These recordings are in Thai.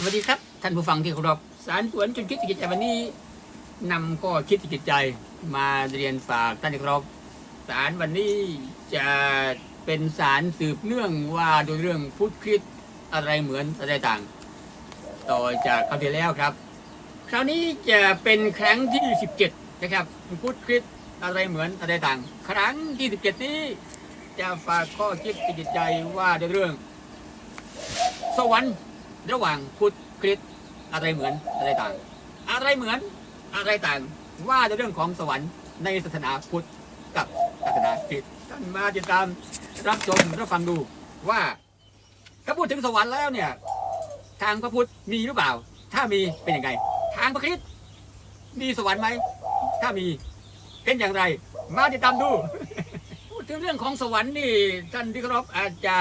สวัสดีครับ ท่านผู้ฟังที่เคารพสารสวนจนคิดจิตใจวันนี้นำข้อคิดจิตใจมาเรียนฝากท่านที่เคารพสารวันนี้จะเป็นสารสืบเนื่องว่าโดยเรื่องพุทธคริสอะไรเหมือนอะไรต่าง ต่อจากคราวที่แล้วครับ คราวนี้จะเป็นครั้งที่ 17 นะครับพุทธคริสอะไรเหมือนอะไรต่าง ครั้งที่17นี้จะฝากข้อคิดจิตใจว่าโดยเรื่อง สวรรค์ ระหว่างพุทธคริสต์อะไรเหมือนอะไรต่าง อะไรเหมือนอะไรต่าง ว่าในเรื่องของสวรรค์ในศาสนาพุทธกับศาสนาคริสต์ท่านมาติดตามรับชมรับฟังดูว่าถ้าพูดถึงสวรรค์แล้วเนี่ย ทางพระพุทธมีหรือเปล่า ถ้ามีเป็นยังไง ทางพระคริสต์มีสวรรค์ไหม ถ้ามีเป็นอย่างไร มาติดตามดูพูดถึงเรื่องของสวรรค์นี่ท่านที่เคารพอาจจะ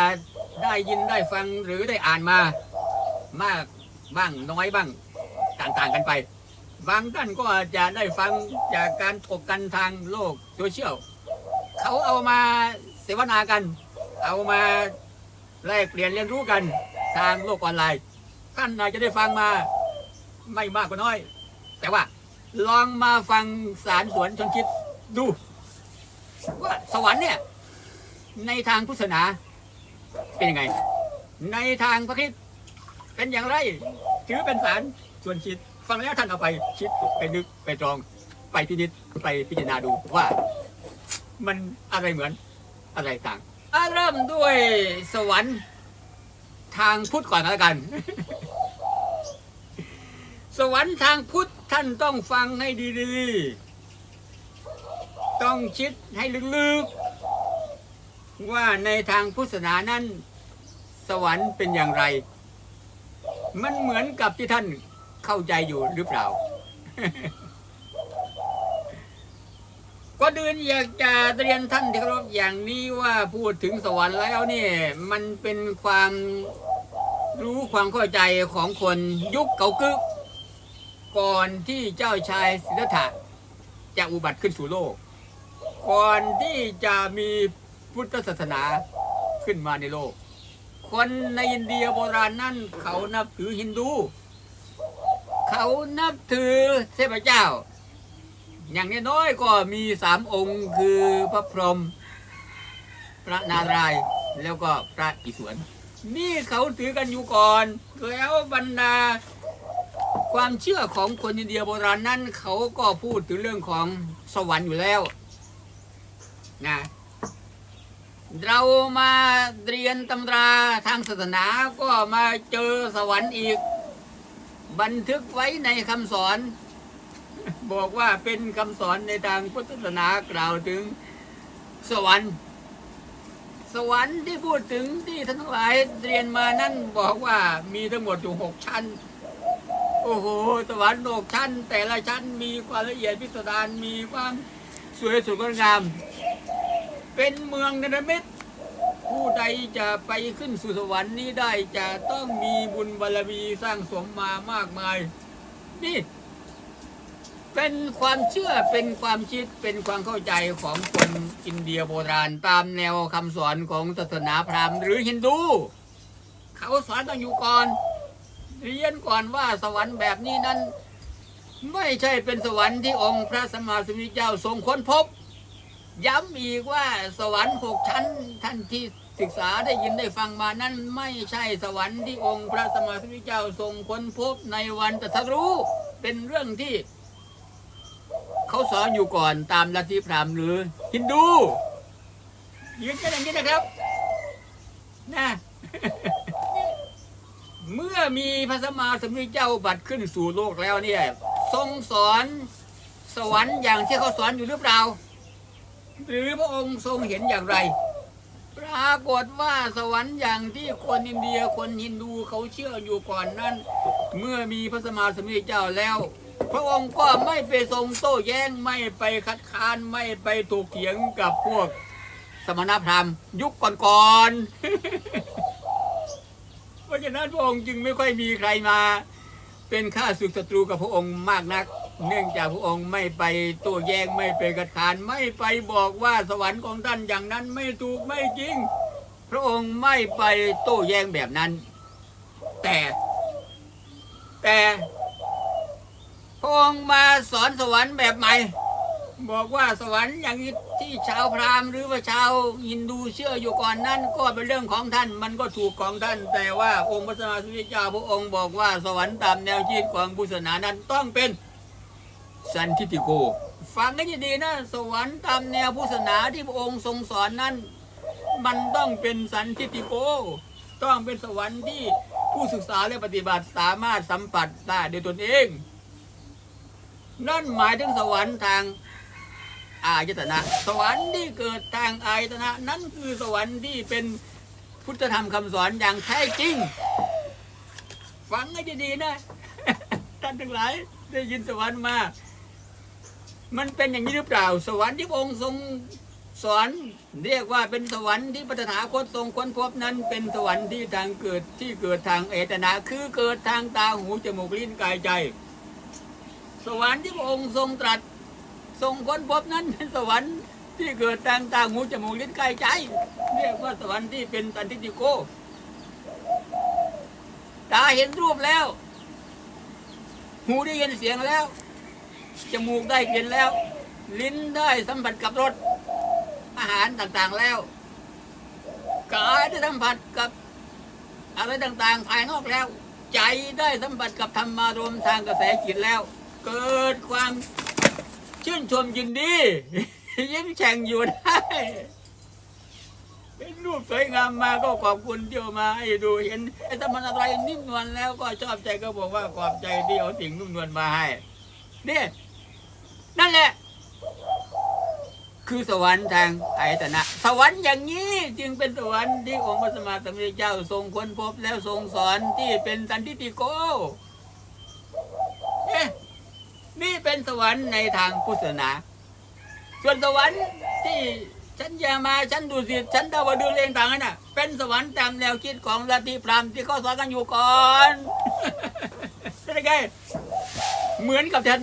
ได้ยินได้ฟังหรือได้อ่านมา มากบ้างน้อยบ้างต่างๆกันไป บางท่านก็อาจจะได้ฟังจากการถกกันทางโลกโซเชียลเขาเอามาเสวนากัน เอามาแลกเปลี่ยนเรียนรู้กันทางโลกออนไลน์ท่านอาจจะได้ฟังมาไม่มากก็น้อย แต่ว่าลองมาฟังสารสวนชนคิดดู ว่าสวรรค์เนี่ยในทางพุทธศาสนาเป็นยังไง ในทางพระคริส เป็นอย่างไร ถือเป็นสารส่วนคิด ฟังแล้วท่านเอาไปคิดไปนึกไปตรอง ไปพินิจไปพิจารณาดูว่า มันอะไรเหมือนอะไรต่างเริ่มด้วยสวรรค์ทางพุทธก่อนแล้วกัน สวรรค์ทางพุทธท่านต้องฟังให้ดีๆ ต้องคิดให้ลึกๆ ว่าในทางพุทธศาสนานั้น สวรรค์เป็นอย่างไร มันเหมือนกับที่ท่านเข้าใจอยู่หรือเปล่า ก็เดือนอยากจะเรียนท่านที่เคารพอย่างนี้ว่าพูดถึงสวรรค์แล้วนี่มันเป็นความรู้ความเข้าใจของคนยุคเก่ากึกก่อนที่เจ้าชายสิทธัตถะจะอุบัติขึ้นสู่โลก ก่อนที่จะมีพุทธศาสนาขึ้นมาในโลก คนในอินเดียโบราณนั่นเขานับถือฮินดู เขานับถือเทพเจ้า อย่างน้อยก็มีสามองค์คือพระพรหมพระนารายณ์แล้วก็พระอิศวรนี่เขาถือกันอยู่ก่อน แล้วบรรดา ความเชื่อของคนอินเดียโบราณนั้นเขาก็พูดถึงเรื่องของสวรรค์อยู่แล้วนะ เรามาเรียนตำราทางศาสนาก็มาเจอสวรรค์อีก บันทึกไว้ในคำสอน บอกว่าเป็นคำสอนในทางพุทธศาสนากล่าวถึงสวรรค์ สวรรค์ที่พูดถึงที่ท่านทั้งหลายเรียนมานั่นบอกว่ามีทั้งหมดอยู่หกชั้น โอ้โหสวรรค์หกชั้น แต่ละชั้นมีความละเอียดพิสดารมีความสวยสดงดงาม เป็นเมืองเนรมิตผู้ใดจะไปขึ้นสู่สวรรค์นี้ได้จะต้องมีบุญบารมีสร้างสมมามากมาย นี่ เป็นความเชื่อเป็นความคิดเป็นความเข้าใจของคนอินเดียโบราณ ตามแนวคำสอนของศาสนาพราหมณ์หรือฮินดู เขาสอนต้องอยู่ก่อน เรียนก่อนว่าสวรรค์แบบนี้นั้น ไม่ใช่เป็นสวรรค์ที่องค์พระสัมมาสัมพุทธเจ้าทรงค้นพบ ย้ำอีกว่าสวรรค์หกชั้นท่านที่ศึกษาได้ยินได้ฟังมานั้นไม่ใช่สวรรค์ที่องค์พระสมมาสัมพุทธเจ้าทรงค้นพบในวันตรัสรู้เป็นเรื่องที่ เขาสอนอยู่ก่อนตามลัทธิพราหมณ์หรือฮินดูยืนกันอย่างนี้นะครับนะเมื่อมีพระสมมาสัมพุทธเจ้าบัตรขึ้นสู่โลกแล้วเนี่ย ทรงสอนสวรรค์อย่างที่เขาสอนอยู่หรือเปล่า หรือพระองค์ทรงเห็นอย่างไร ปรากฏว่าสวรรค์อย่างที่คนอินเดียคนฮินดูเขาเชื่ออยู่ก่อนนั้น เมื่อมีพระสมมาสมุทธเจ้าแล้ว พระองค์ก็ไม่ไปทรงโต้แย้งไม่ไปคัดค้านไม่ไปถูกเถียงกับพวกสมณพราหมณ์ยุคก่อนๆเพราะฉะนั้นพระองค์จึงไม่ค่อยมีใครมา เป็นข้าศึกศัตรูกับพระองค์มากนัก เนื่องจากพระองค์ไม่ไปโต้แย้งไม่ไปกัดขาน ไม่ไปบอกว่าสวรรค์ของท่านอย่างนั้นไม่ถูกไม่จริง พระองค์ไม่ไปโต้แย้งแบบนั้น แต่ แต่พระองค์มาสอนสวรรค์แบบใหม่ บอกว่าสวรรค์อย่างที่ชาวพราหมณ์หรือว่าชาวฮินดูเชื่ออยู่ก่อนนั้น ก็เป็นเรื่องของท่านมันก็ถูกของท่าน แต่ว่าองค์พระสัมมาสัมพุทธเจ้าพระองค์บอกว่าสวรรค์ตามแนวคิดของพุทธศาสนานั้นต้องเป็น สันทิฏฐิโก ฟังให้ดีนะ สวรรค์ตามแนวพุทธศาสนาที่พระองค์ทรงสอนนั้น มันต้องเป็นสันทิฏฐิโก ต้องเป็นสวรรค์ที่ผู้ศึกษาและปฏิบัติสามารถสัมผัสได้ด้วยตนเอง นั่นหมายถึงสวรรค์ทางอายตนะ สวรรค์ที่เกิดทางอายตนะ นั่นคือสวรรค์ที่เป็นพุทธธรรมคำสอนอย่างแท้จริง ฟังให้ดีๆนะท่านทั้งหลายได้ยินสวรรค์มา มันเป็นอย่างนี้หรือเปล่า สวรรค์ที่องค์ทรงสอนเรียกว่าเป็นสวรรค์ที่พระตถาคตทรงค้นพบนั้น เป็นสวรรค์ที่ทางเกิดที่เกิดทางเอตนะคือเกิดทางตาหูจมูกลิ้นกายใจ สวรรค์ที่พระองค์ทรงตรัส ทรงค้นพบนั้นเป็นสวรรค์ที่เกิดทางตาหูจมูกลิ้นกายใจ เรียกว่าสวรรค์ที่เป็นสันติติโกตาเห็นรูปแล้ว หูได้ยินเสียงแล้ว จมูกได้กลิ่นแล้ว ลิ้นได้สัมผัสกับรสอาหารต่างๆแล้วกายได้สัมผัสกับอะไรต่างๆ ภายนอกแล้ว ใจได้สัมผัสกับธรรมารมทางกระแสจิตแล้ว เกิดความชื่นชมยินดียิ้มแฉ่งอยู่ได้เป็นรูปสวยงามมาก็ขอบคุณที่เอามาให้ดูเห็นไอ้ถ้ามันอะไรนิ่มนวลแล้วก็ชอบใจก็บอกว่าขอบใจที่เอาสิ่งนุ่มนวลมาให้เนี่ย นั่นแหละ คือสวรรค์ทางอายตนะ สวรรค์อย่างนี้จึงเป็นสวรรค์ที่องค์พระสัมมาสัมพุทธเจ้าทรงค้นพบแล้วทรงสอนที่เป็นสันติติโกเอ๊ะนี่เป็นสวรรค์ในทางพุทธศาสนา ส่วนสวรรค์ที่ฉันยามาฉันดูสิฉันดาวดึงเองต่างกันน่ะ เป็นสวรรค์ตามแนวคิดของลัทธิพราหมณ์ที่เขาสอนกันอยู่ก่อนเป็นไงเหมือนกับท่าน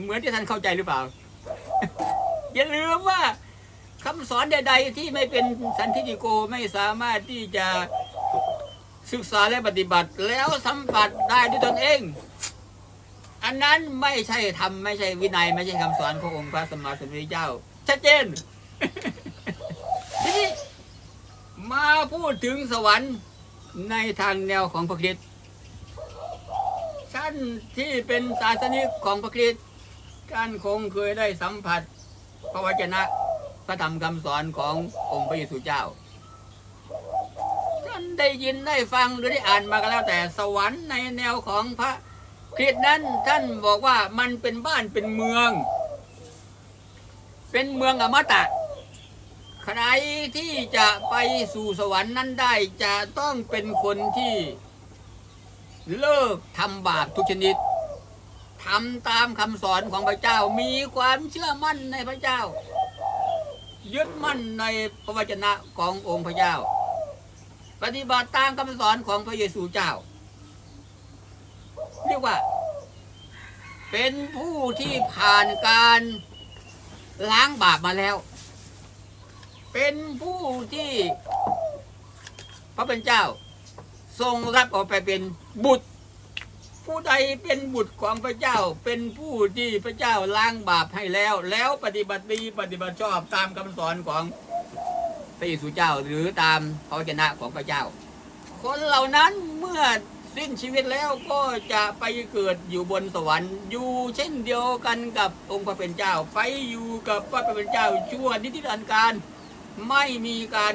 เหมือนที่ท่านเข้าใจหรือเปล่า อย่าลืมว่าคำสอนใด ๆ ที่ไม่เป็นสันทิฏฐิโกไม่สามารถที่จะศึกษาและปฏิบัติ แล้วสัมผัสได้ด้วยตนเอง อันนั้นไม่ใช่ธรรมไม่ใช่วินัย ไม่ใช่คำสอนขององค์พระสัมมาสัมพุทธเจ้า ชัดเจนทีนี้มาพูดถึงสวรรค์ในทางแนวของพระคริสต์ท่านที่เป็นศาสนิกของพระคริสต์ ท่านคงเคยได้สัมผัส พระวจนะพระธรรมคำสอนขององค์พระเยซูเจ้า ท่านได้ยินได้ฟังหรือได้อ่านมาก็แล้วแต่สวรรค์ในแนวของพระคริสต์นั้นท่านบอกว่ามันเป็นบ้านเป็นเมือง เป็นเมืองอมตะใครที่จะไปสู่สวรรค์นั้นได้จะต้องเป็นคนที่เลิกทำบาปทุกชนิด ทำตามคำสอนของพระเจ้า มีความเชื่อมั่นในพระเจ้า ยึดมั่นในพระวจนะขององค์พระเจ้า ปฏิบัติตามคำสอนของพระเยซูเจ้า เรียกว่า เป็นผู้ที่ผ่านการล้างบาปมาแล้ว เป็นผู้ที่พระเป็นเจ้า ทรงรับออกไปเป็นบุตร ผู้ใดเป็นบุตรของพระเจ้าเป็นผู้ที่พระเจ้าล้างบาปให้แล้ว แล้วปฏิบัติดีปฏิบัติชอบตามคำสอนของพระเยซูเจ้าหรือตามพระวจนะของพระเจ้า คนเหล่านั้นเมื่อสิ้นชีวิตแล้วก็จะไปเกิดอยู่บนสวรรค์อยู่เช่นเดียวกันกับองค์พระเป็นเจ้า ไปอยู่กับพระเป็นเจ้าชั่วนิรันดร์การไม่มีการ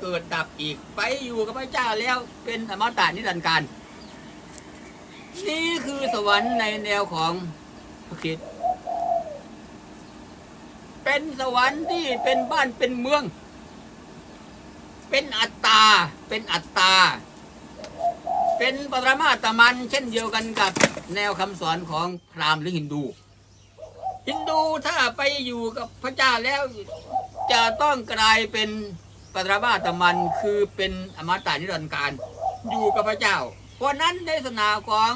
เกิดดับอีก ไปอยู่กับพระเจ้าแล้วเป็นอมตะนิรันดร์การ นี่คือสวรรค์ในแนวของพระคริสต์เป็นสวรรค์ที่เป็นบ้านเป็นเมือง เป็นอัตตา เป็นอัตตา เป็นปรมาตมัน เช่นเดียวกันกับแนวคำสอนของพราหมณ์หรือฮินดู ฮินดูถ้าไปอยู่กับพระเจ้าแล้วจะต้องกลายเป็นปรมาตมันคือเป็นอมตะนิรันดร์การอยู่กับพระเจ้า เพราะนั้นในศาสนาของ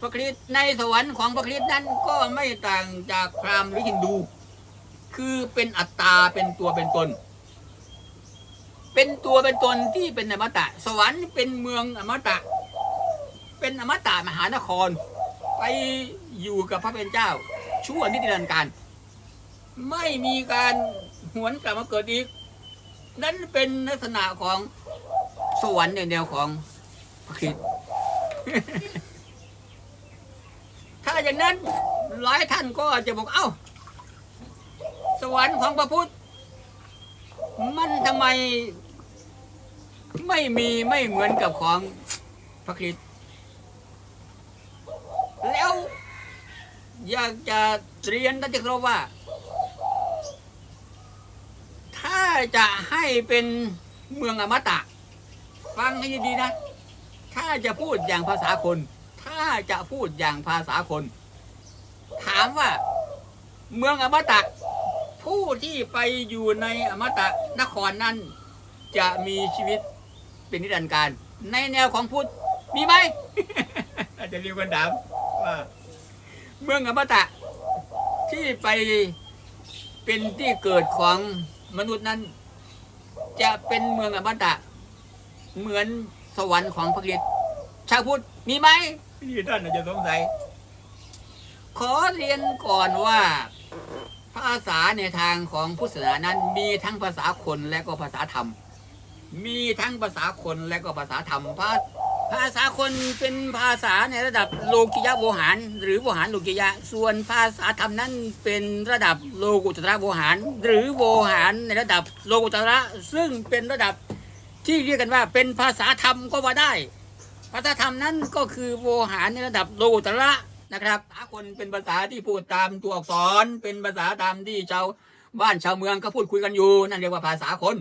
พระคริสต์ในสวรรค์ของพระคริสต์นั้นก็ไม่ต่างจากพราหมณ์หรือฮินดู คือเป็นอัตตาเป็นตัวเป็นตน เป็นตัวเป็นตนที่เป็นอมตะ สวรรค์เป็นเมืองอมตะ เป็นอมตะมหานคร ไปอยู่กับพระเป็นเจ้า ชั่วนิรันดร์การ ไม่มีการหวนกลับมาเกิดอีก นั่นเป็นลักษณะของสวรรค์ในแนวของพระคริสต์ ถ้าอย่างนั้นหลายท่านก็จะบอกเอ้า สวรรค์ของพระพุทธ มันทำไม ไม่มีไม่เหมือนกับของพระคริสต์แล้วอยากจะเรียนท่านจะครบว่า ถ้าจะให้เป็นเมืองอมตะ ฟังให้ดีๆนะ ถ้าจะพูดอย่างภาษาคน ถ้าจะพูดอย่างภาษาคน ถามว่า เมืองอมตะ ผู้ที่ไปอยู่ในอมตะนครนั้น จะมีชีวิตเป็นนิรันดร์การ ในแนวของพุทธมีไหมอาจจะเรียกกันถามว่า เมืองอมตะ ที่ไปเป็นที่เกิดของมนุษย์นั้น จะเป็นเมืองอมตะเหมือน สวรรค์ของพระคริสต์ชาวพุทธมีไหมนี่ท่านอาจจะสงสัย ขอเรียนก่อนว่าภาษาในทางของพุทธศาสนานั้นมีทั้งภาษาคนและก็ภาษาธรรม มีทั้งภาษาคนและก็ภาษาธรรมภาภาษาคนเป็นภาษาในระดับโลกิยะโวหาร หรือโวหารโลกิยะ ส่วนภาษาธรรมนั้นเป็นระดับโลกุตระโวหาร หรือโวหารในระดับโลกุตระซึ่งเป็นระดับ ที่เรียกกันว่าเป็นภาษาธรรมก็ว่าได้ ภาษาธรรมนั้นก็คือโวหารในระดับโลตระนะครับภาษาคนเป็นภาษาที่พูดตามตัวอักษร เป็นภาษาตามที่ชาวบ้านชาวเมืองก็พูดคุยกันอยู่ นั่นเรียกว่าภาษาคน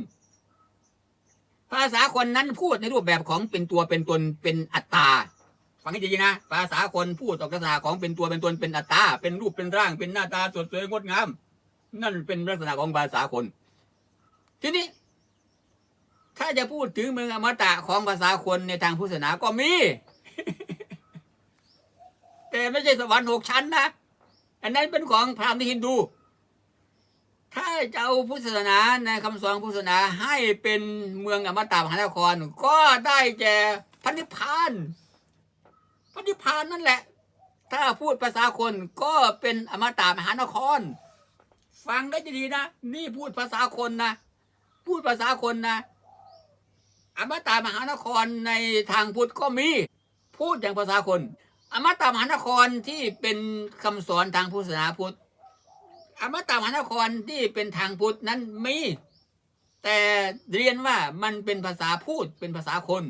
ภาษาคนนั้นพูดในรูปแบบของเป็นตัวเป็นตนเป็นอัตตาฟังให้ดีนะ ภาษาคนพูดออกลักษณะของเป็นตัวเป็นตนเป็นอัตตา เป็นรูปเป็นร่าง เป็นหน้าตาสดสวยงดงาม นั่นเป็นลักษณะของภาษาคน ทีนี้ ถ้าจะพูดถึงเมืองอมตะของภาษาคนในทางพุทธศาสนาก็มี แต่ไม่ใช่สวรรค์หกชั้นนะ อันนั้นเป็นของพราหมณ์ฮินดู ถ้าจะเอาพุทธศาสนาในคำสอนพุทธศาสนาให้เป็นเมืองอมตะมหานคร ก็ได้แก่พระนิพานพระนิพานนั่นแหละ ถ้าพูดภาษาคนก็เป็นอมตะมหานคร ฟังได้ดีนะ นี่พูดภาษาคนนะ พูดภาษาคนนะ อมตะมหานครในทางพุทธก็มี พูดอย่างภาษาคน อมตะมหานครที่เป็นคำสอนทางพุทธศาสนาพุทธ อมตะมหานครที่เป็นทางพุทธนั้นมี แต่เรียนว่ามันเป็นภาษาพูดเป็นภาษาคน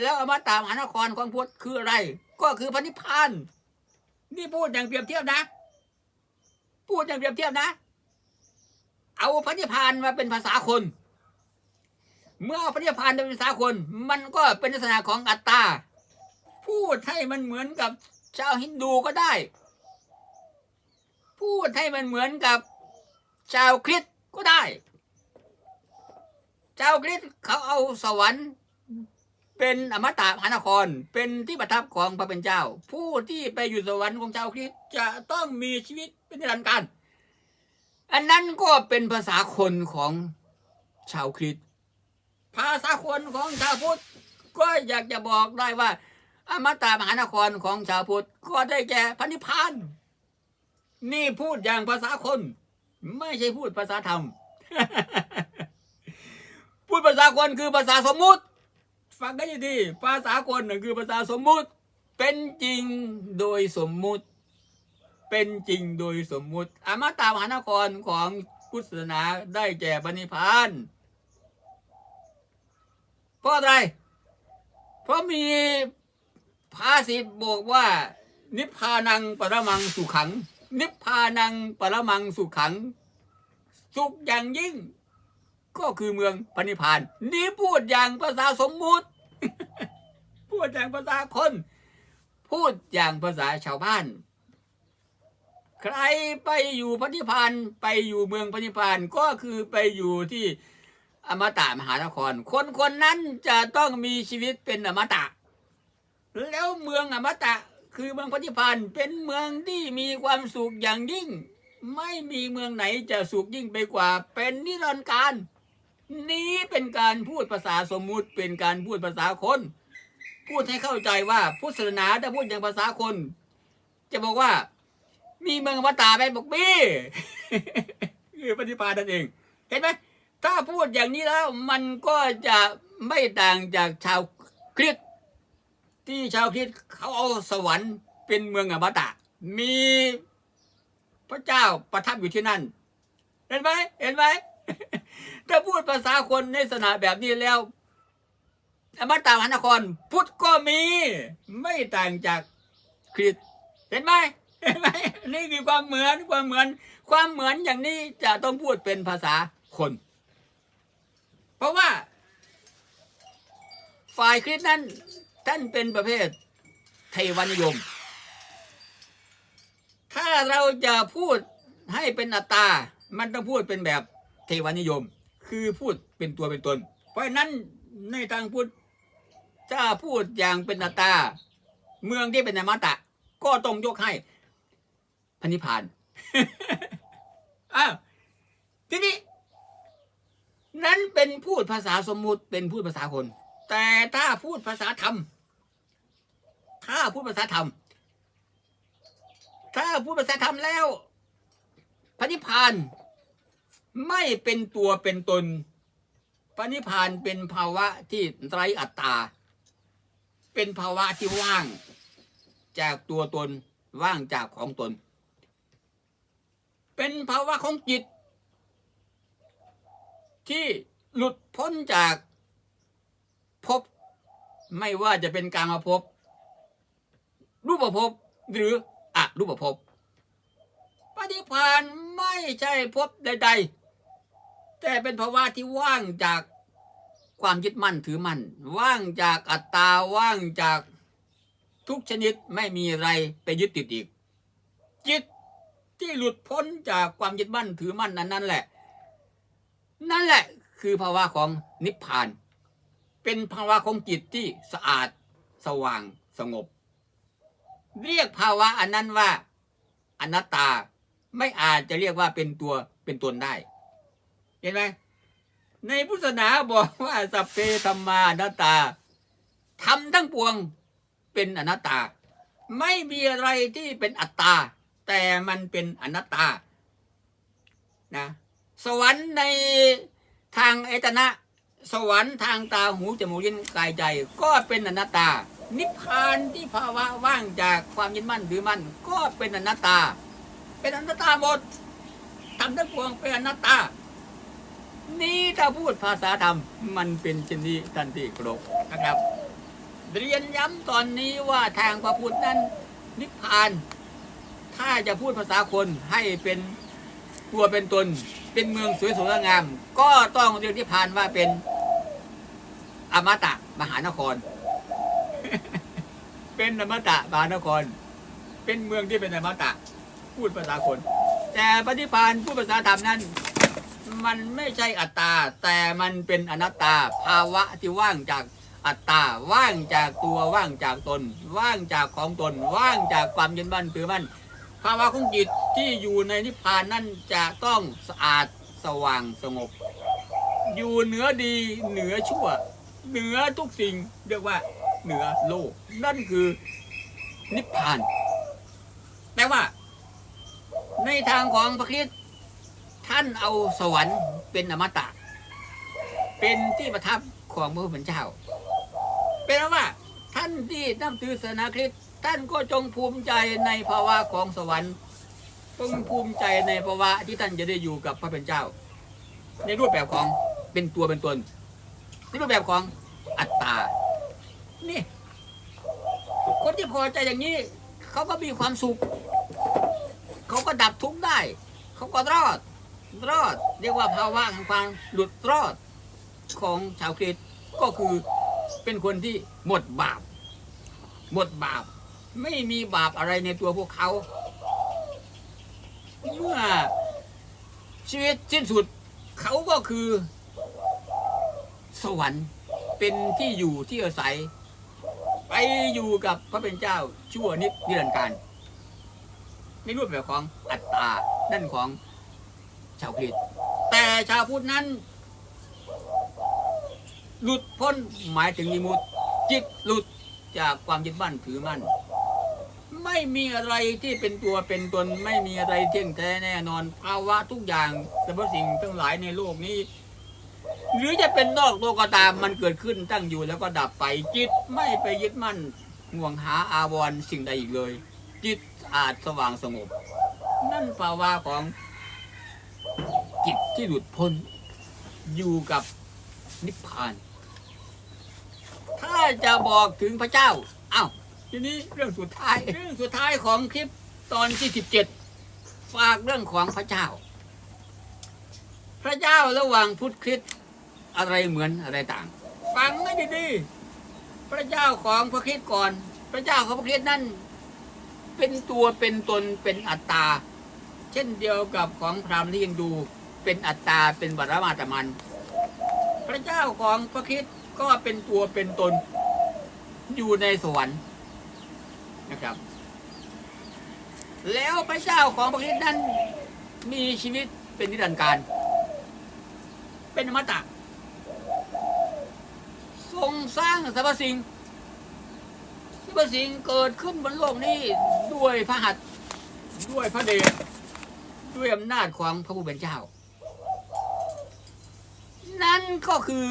แล้วอมตะมหานครของพุทธคืออะไร ก็คือพระนิพพานนี่พูดอย่างเปรียบเทียบนะ พูดอย่างเปรียบเทียบนะ เอาพระนิพพานมาเป็นภาษาคน เมื่อพระนิพพานเป็นภาษาคนมันก็เป็นลักษณะของอัตตา พูดให้มันเหมือนกับชาวฮินดูก็ได้ พูดให้มันเหมือนกับชาวคริสต์ก็ได้ ชาวคริสต์เขาเอาสวรรค์ เป็นอมตะมหานคร เป็นที่ประทับของพระเป็นเจ้า ผู้ที่ไปอยู่สวรรค์ของชาวคริสต์จะต้องมีชีวิตเป็นนิรันดร์การอันนั้นก็เป็นภาษาคนของชาวคริสต์ ภาษาคนของชาวพุทธก็อยากจะบอกได้ว่า อมตะมหานครของชาวพุทธก็ได้แก่พระนิพพานนี่พูดอย่างภาษาคน ไม่ใช่พูดภาษาธรรม พูดภาษาคนคือภาษาสมมุติ ฟังกันดีๆภาษาคนคือภาษาสมมุติ เป็นจริงโดยสมมุติ เป็นจริงโดยสมมุติ อมตะมหานครของพุทธศาสนาได้แก่พระนิพพาน เพราะอะไร เพราะมีภาษิตบอกว่า นิพพานังปรมังสุขัง นิพพานังปรมังสุขัง สุขอย่างยิ่ง ก็คือเมืองพระนิพาน นี่พูดอย่างภาษาสมมุติ พูดอย่างภาษาคน พูดอย่างภาษาชาวบ้าน ใครไปอยู่พระนิพานไปอยู่เมืองพระนิพพานก็คือไปอยู่ที่ อมตะมหานคร คนคนนั้นจะต้องมีชีวิตเป็นอมตะ แล้วเมืองอมตะคือเมืองพระนิพานเป็นเมืองที่มีความสุขอย่างยิ่ง ไม่มีเมืองไหนจะสุขยิ่งไปกว่า เป็นนิรันดร์การ นี้เป็นการพูดภาษาสมมุติเป็นการพูดภาษาคน พูดให้เข้าใจว่าพุทธศาสนาถ้าพูดอย่างภาษาคน จะบอกว่า มีเมืองอมตะไหมบอกมีคือปฏิปานั่นเอง เห็นไหม ถ้าพูดอย่างนี้แล้วมันก็จะไม่ต่างจากชาวคริสต์ที่ชาวคริสต์เขาเอาสวรรค์เป็นเมืองอมตะ มีพระเจ้าประทับอยู่ที่นั่น เห็นไหมเห็นไหมถ้าพูดภาษาคนในสนาแบบนี้แล้วอมตะมหานคร พุทธก็มี ไม่ต่างจากคริสต์เห็นไหมเห็นไหมนี่คือความเหมือนความเหมือน ความเหมือนอย่างนี้จะต้องพูดเป็นภาษาคน เพราะว่า ฝ่ายคริสต์นั้นท่านเป็นประเภทเทวานิยม ถ้าเราจะพูดให้เป็นอัตตา มันต้องพูดเป็นแบบเทวานิยม คือพูดเป็นตัวเป็นตน เพราะนั้นในทางพุทธถ้าพูดอย่างเป็นอัตตา เมืองที่เป็นอมตะ ก็ต้องยกให้พระนิพพานอ้าวทีนี้ นั้นเป็นพูดภาษาสมมุติเป็นพูดภาษาคน แต่ถ้าพูดภาษาธรรม ถ้าพูดภาษาธรรม ถ้าพูดภาษาธรรมแล้วพระนิพพานไม่เป็นตัวเป็นตนพระนิพพานเป็นภาวะที่ไร้อัตตา เป็นภาวะที่ว่าง จากตัวตนว่างจากของตน เป็นภาวะของจิต ที่หลุดพ้นจากภพไม่ว่าจะเป็นการมาภพรูปภพหรืออรูปภพปฏิพานไม่ใช่ภพใด ๆ แต่เป็นภาวะที่ว่างจากความยึดมั่นถือมั่น ว่างจากอัตตาว่างจากทุกชนิดไม่มีอะไรไปยึดติดอีกจิตที่หลุดพ้นจากความยึดมั่นถือมั่นนั้นนั่นแหละ นั่นแหละคือภาวะของนิพพาน เป็นภาวะของจิตที่สะอาดสว่างสงบ เรียกภาวะอันนั้นว่าอนัตตาไม่อาจจะเรียกว่าเป็นตัวเป็นตนได้ เห็นไหมในพุทธศาสนาบอกว่าสัพเพธรรมานัตตาทำทั้งปวงเป็นอนัตตา ไม่มีอะไรที่เป็นอัตตา แต่มันเป็นอนัตตานะ สวรรค์ในทางเอตนะ สวรรค์ทางตาหูจมูกลิ้นกายใจ ก็เป็นอนัตตา นิพพานที่ภาวะว่างจากความยึดมั่นถือมั่นก็เป็นอนัตตา เป็นอนัตตาหมดทำทั้งปวงเป็นอนัตตา นี่ถ้าพูดภาษาธรรมมันเป็นเช่นนี้ทันทีครบนะครับ เรียนย้ำตอนนี้ว่าทางพระพุทธนั้นนิพพาน ถ้าจะพูดภาษาคนให้เป็น ตัวเป็นตน เป็นเมืองสวยสวยงาม ก็ต้องเรียกนิพพานว่าเป็นอมตะมหานคร เป็นอมตะมหานคร เป็นเมืองที่เป็นอมตะ พูดภาษาคน แต่ปฏิพานพูดภาษาธรรมนั้น มันไม่ใช่อัตตา แต่มันเป็นอนัตตา ภาวะที่ว่างจากอัตตา ว่างจากตัวว่างจากตน ว่างจากของตน ว่างจากความยึดมั่นถือมั่น ภาวะของจิตที่อยู่ในนิพพานนั้นจะต้องสะอาดสว่างสงบ อยู่เหนือดีเหนือชั่ว เหนือทุกสิ่งเรียกว่าเหนือโลก นั่นคือนิพพาน แต่ว่า ในทางของพระคริสต์ท่านเอาสวรรค์เป็นอมตะ เป็นที่ประทับของพระผู้เป็นเจ้า เป็นว่าท่านที่นับถือศาสนาคริสต์ ท่านก็จงภูมิใจในภาวะของสวรรค์จงภูมิใจในภาวะที่ท่านจะได้อยู่กับพระเป็นเจ้า ในรูปแบบของเป็นตัวเป็นตนในรูปแบบของอัตตา นี่ คนที่พอใจอย่างนี้ เขาก็มีความสุข เขาก็ดับทุกข์ได้ เขาก็รอด รอด เรียกว่าภาวะแห่งความหลุดรอดของชาวคริสก็คือเป็นคนที่หมดบาป หมดบาป ไม่มีบาปอะไรในตัวพวกเขา เมื่อชีวิตสิ้นสุดเขาก็คือ สวรรค์เป็นที่อยู่ที่อาศัย ไปอยู่กับพระเป็นเจ้าชั่วนิดนิรันดร์การในรูปแบบของอัตตานั่นของชาวคริสต์แต่ชาวพุทธนั้น หลุดพ้นหมายถึงนิมุตจิตหลุดจากความยึดมั่นถือมั่น ไม่มีอะไรที่เป็นตัวเป็นตนไม่มีอะไรเที่ยงแท้แน่นอนภาวะทุกอย่างสรรพสิ่งทั้งหลายในโลกนี้ หรือจะเป็นนอกโลกก็ตามมันเกิดขึ้นตั้งอยู่แล้วก็ดับไปจิตไม่ไปยึดมั่นห่วงหาอาวรสิ่งใดอีกเลย จิตอาจสว่างสงบ นั่นภาวะของจิตที่หลุดพ้นอยู่กับนิพพาน ถ้าจะบอกถึงพระเจ้าอ้าว ทีนี้เรื่องสุดท้าย เรื่องสุดท้ายของคลิปตอนที่สิบเจ็ดฝากเรื่องของพระเจ้า พระเจ้าระหว่างพุทธคริสต์อะไรเหมือนอะไรต่าง ฟังให้ดีๆพระเจ้าของพระคริสต์ก่อน พระเจ้าของพระคริสต์นั่นเป็นตัวเป็นตนเป็นอัตตา เช่นเดียวกับของพราหมณ์ที่ยังดูเป็นอัตตาเป็นบรมาตมัน พระเจ้าของพระคริสต์ก็เป็นตัวเป็นตนอยู่ในสวรรค์ นะครับ แล้วพระเจ้าของพระคริสต์นั้นมีชีวิตเป็นนิรันดร์การ เป็นอมตะทรงสร้างสรรพสิ่งสรรพสิ่งเกิดขึ้นบนโลกนี้ด้วยพระหัตถ์ด้วยพระเดชด้วยอำนาจของพระผู้เป็นเจ้า นั่นก็คือ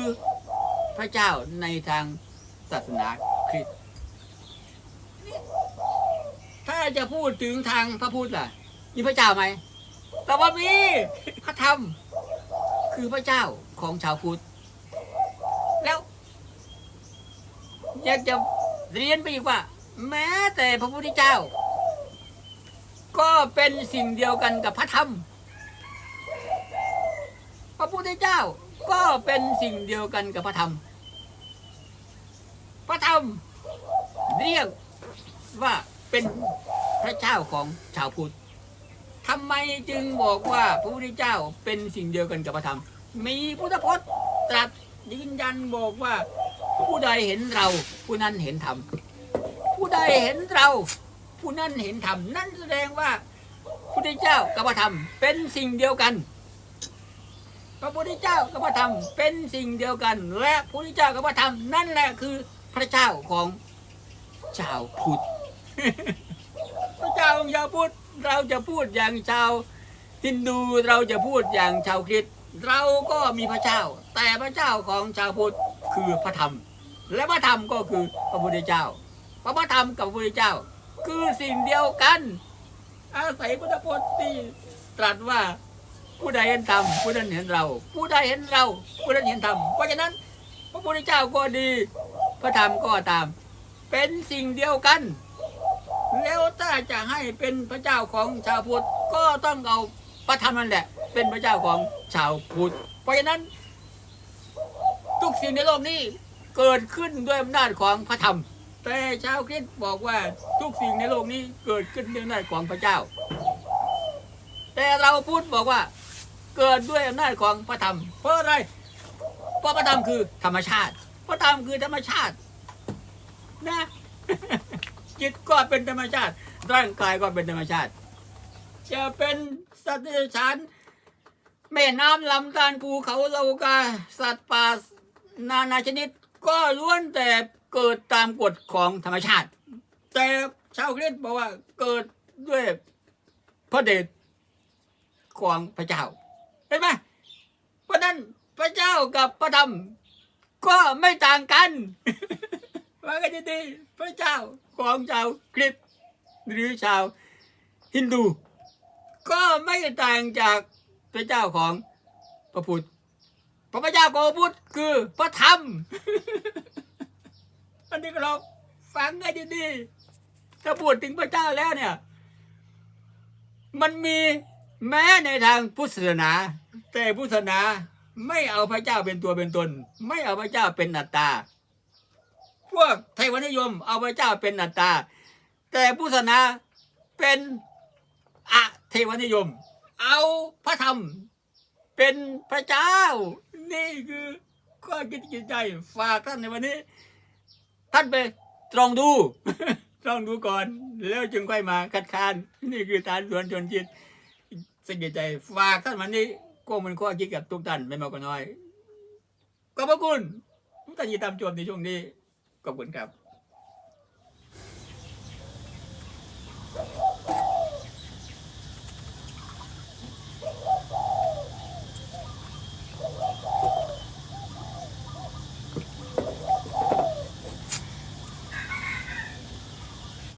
พระเจ้าในทางศาสนาคริสต์ถ้า จะพูดถึงทางพระพุทธล่ะมีพระเจ้าไหมแต่ว่ามีพระธรรมคือพระเจ้าของชาวพุทธ แล้วอยากจะเรียนไปอีกว่า แม้แต่พระพุทธเจ้า ก็เป็นสิ่งเดียวกันกับพระธรรม พระพุทธเจ้าก็เป็นสิ่งเดียวกันกับพระธรรม พระธรรมเรียกว่าเป็น พระเจ้าของชาวพุทธทำไมจึงบอกว่าพระพุทธเจ้าเป็นสิ่งเดียวกันกับพระธรรม มีพุทธพจน์ตรัสยืนยันบอกว่า ผู้ใดเห็นเราผู้นั้นเห็นธรรมผู้ใดเห็นเรา ผู้นั้นเห็นธรรมนั่นแสดงว่าพระพุทธเจ้ากับพระธรรมเป็นสิ่งเดียวกันพระพุทธเจ้ากับพระธรรมเป็นสิ่งเดียวกัน และพระพุทธเจ้ากับพระธรรมนั่นแหละคือพระเจ้าของชาวพุทธ จ้าของชาวพุทธเราจะพูดอย่างชาวฮินดูเราจะพูดอย่างชาวคริสต์เราก็มีพระเจ้า แต่พระเจ้าของชาวพุทธคือพระธรรม และพระธรรมก็คือพระพุทธเจ้าพระธรรมกับพระพุทธเจ้า คือสิ่งเดียวกัน อาศัยพุทธพจน์ที่ตรัสว่าผู้ใดเห็นธรรมผู้นั้นเห็นเรา ผู้ใดเห็นเรา ผู้นั้นเห็นธรรมเพราะฉะนั้น พระพุทธเจ้าก็ดี พระธรรมก็ตาม เป็นสิ่งเดียวกัน แล้วถ้าจะให้เป็นพระเจ้าของชาวพุทธก็ต้องเอาพระธรรมนั่นแหละ เป็นพระเจ้าของชาวพุทธเพราะฉะนั้น ทุกสิ่งในโลกนี้เกิดขึ้นด้วยอำนาจของพระธรรม แต่ชาวคริสต์บอกว่าทุกสิ่งในโลกนี้เกิดขึ้นด้วยอำนาจของพระเจ้า แต่เราพูดบอกว่า เกิดด้วยอำนาจของพระธรรม เพราะอะไร เพราะพระธรรมคือธรรมชาติ พระธรรมคือธรรมชาตินะ จิตก็เป็นธรรมชาติ ร่างกายก็เป็นธรรมชาติ จะเป็นสัตว์เดรัจฉานแม่น้ำลำธารภูเขาโลกาสัตว์ป่านานาชนิด ก็ล้วนแต่เกิดตามกฎของธรรมชาติ แต่ชาวคริสต์บอกว่าเกิดด้วยพระเดชของพระเจ้าเห็นไหมเพราะนั้นพระเจ้ากับพระธรรมก็ไม่ต่างกัน ว่ากันดีพระเจ้าของชาวคริสต์หรือชาวฮินดู ก็ไม่ต่างจากพระเจ้าของพระพุทธพระพระเจ้าของพระพุทธคือพระธรรมอันนี้ก็เราฟังให้ดีๆถ้าพูดถึงพระเจ้าแล้วเนี่ย มันมีแม้ในทางพุทธศาสนา แต่พุทธศาสนาไม่เอาพระเจ้าเป็นตัวเป็นตน ไม่เอาพระเจ้าเป็นอัตตา พวกไทยวันนิยม เอาพระเจ้าเป็นอัตตา แต่พุทธศาสนาเป็นอะเทวนิยม เอาพระธรรม เป็นพระเจ้า นี่คือข้อคิดจิตใจฝากท่านในวันนี้ ท่านไปตรองดูตรองดูก่อน แล้วจึงค่อยมาคัดค้าน นี่คือฐานสวนชนจิตสังเกใจฝากท่านวันนี้ก็มันข้อคิดกับทุกท่านไม่มากก็น้อยขอบพระคุณทุกท่านที่ตามชมในช่วงนี้ ขอบคุณครับ